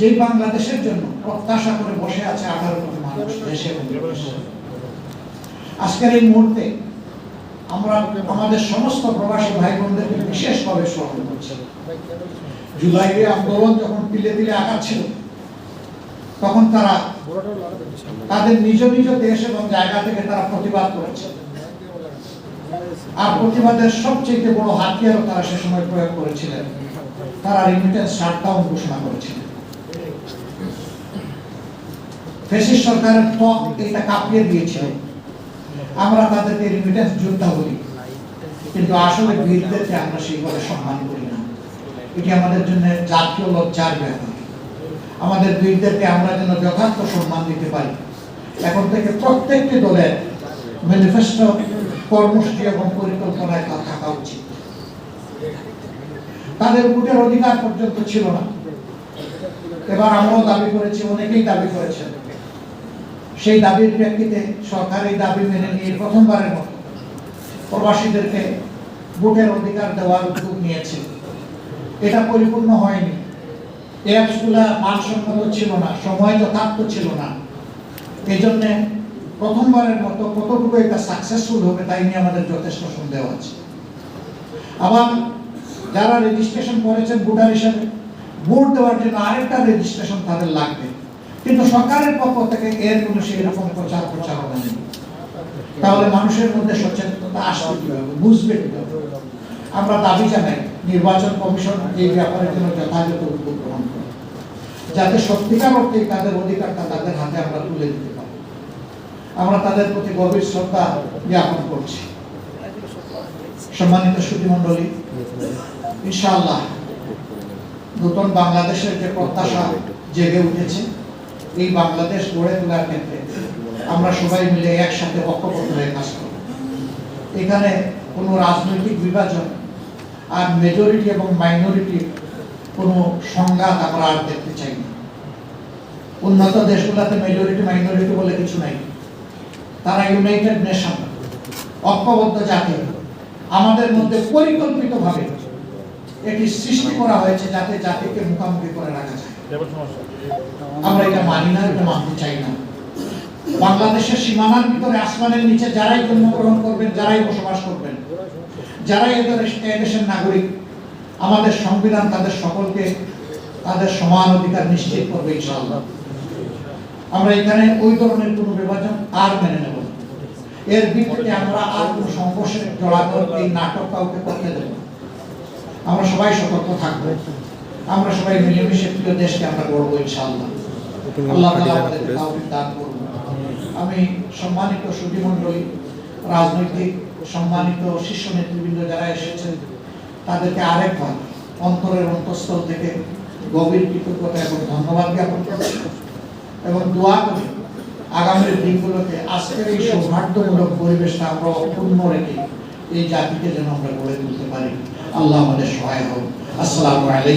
যে বাংলাদেশের জন্য প্রত্যাশা করে বসে আছে আঠারো কোটি মানুষ দেশে আজকের এই মুহূর্তে আমরা আমাদের সমস্ত প্রবাসী ভাই বোনদেরকে বিশেষভাবে স্মরণ করছি। জুলাইয়ে আন্দোলন যখন তিলে তিলে আগাচ্ছিল তখন তারা তাদের নিজ নিজ দেশ এবং জায়গা থেকে তারা প্রতিবাদ করেছে। আর প্রতিবাদের সবচেয়ে বড় হাতিয়ারও তারা সে সময় প্রয়োগ করেছিলেন। তারা রিমিটেন্স শাটডাউন ঘোষণা করেছিলেন। ফেসিস সরকারের ত্বক এটা কাঁপিয়ে দিয়েছিল আমরা তাদেরকে রিমিটেন্স যোদ্ধা বলি। কিন্তু আসলে বীরদেরকে আমরা সেইভাবে সম্মান করি না। এটি আমাদের জন্য জাতীয় লজ্জার ব্যাপার। আমাদের বীরদেরকে আমরা যেন যথার্থ সম্মান দিতে পারি। এখন থেকে প্রত্যেকটি দলের ম্যানিফেস্টো কর্মসূচি এবং পরিকল্পনায় তা থাকা উচিত। তাদের ভোটের অধিকার পর্যন্ত ছিল না। এবার আমরাও দাবি করেছি, অনেকেই দাবি করেছেন। সেই দাবির প্রেক্ষিতে সরকার এই দাবি মেনে নিয়ে প্রথমবারের মতো প্রবাসীদেরকে ভোটের অধিকার দেওয়ার উদ্যোগ নিয়েছে। এটা পরিপূর্ণ হয়নি। অ্যাপসগুলা মানসম্মত ছিল না, সময় যথার্থ ছিল না। এই জন্য প্রথমবারের মতো কতটুকু এটা সাকসেসফুল হবে তাই নিয়ে আমাদের যথেষ্ট সন্দেহ আছে। আবার যারা রেজিস্ট্রেশন করেছেন ভোটার হিসাবে, ভোট দেওয়ার জন্য আরেকটা রেজিস্ট্রেশন তাদের লাগবে। কিন্তু সরকারের পক্ষ থেকে এর কোনো সেই রকম প্রচার প্রচারণা নেই। তাহলে মানুষের মধ্যে সচেতনতা আসবে কীভাবে? বুঝবে কীভাবে? আমরা দাবি জানাই, নির্বাচন কমিশন এই ব্যাপারে যেন যথাযথ উদ্যোগ গ্রহণ করে, যাতে সত্যিকার অর্থে তাদের অধিকারটা তাদের হাতে আমরা তুলে দিতে পারি। আমরা তাদের প্রতি গভীর শ্রদ্ধা জ্ঞাপন করছি। সম্মানিত মন্ডলী ইনশাআল্লাহ নতুন বাংলাদেশের যে প্রত্যাশা জেগে উঠেছে এই বাংলাদেশ গড়ে তোলার ক্ষেত্রে আমরা সবাই মিলে একসাথে ঐক্যবদ্ধ হয়ে কাজ করব। এখানে কোনো রাজনৈতিক বিভাজন আর মেজরিটি এবং মাইনরিটি কোনো সংঘাত আমরা আর দেখতে চাই না। উন্নত দেশগুলোতে মেজরিটি মাইনরিটি বলে কিছু নাই। তারা ইউনাইটেড নেশন ঐক্যবদ্ধ জাতি। আমাদের মধ্যে পরিকল্পিতভাবে এটি সৃষ্টি করা হয়েছে যাতে জাতিকে মুখোমুখি করে রাখা যায়। আমরা এটা মানি না, এটা মানতে চাই না। বাংলাদেশের সীমানার ভিতরে আসমানের নিচে যারাই জন্মগ্রহণ করবেন, যারাই বসবাস করবেন, যারাই নাগরিক, আমাদের সংবিধান তাদের সকলকে তাদের সমান অধিকার নিশ্চিত করবে ইনশাআল্লাহ। আমরা এখানে ওই ধরনের কোনো বিভাজন আর মেনে নেব এর ভিত্তিতে আমরা আর কোনো সংঘর্ষে এই নাটক কাউকে করতে দেব আমরা সবাই সতর্ক থাকব। আমরা সবাই মিলেমিশে প্রিয় দেশকে আমরা গড়বো ইনশাআল্লাহ। আল্লাহ তাআলা আমাদের তাওফিক দান করুন। আমি সম্মানিত সুধী মণ্ডলী রাজনৈতিক সম্মানিত শীর্ষ নেতৃবৃন্দ যারা এসেছেন তাদেরকে আরেকবার অন্তরের অন্তঃস্থল থেকে গভীর কৃতজ্ঞতা এবং ধন্যবাদ জ্ঞাপন করছি এবং দোয়া করি আগামী দিনগুলোতে আজকের এই সৌহার্দ্যমূলক পরিবেশটা আমরা অপূর্ণ রেখে এই জাতিকে যেন আমরা গড়ে তুলতে পারি। আল্লাহ আমাদের সহায় হোক। আসসালামু আলাইকুম।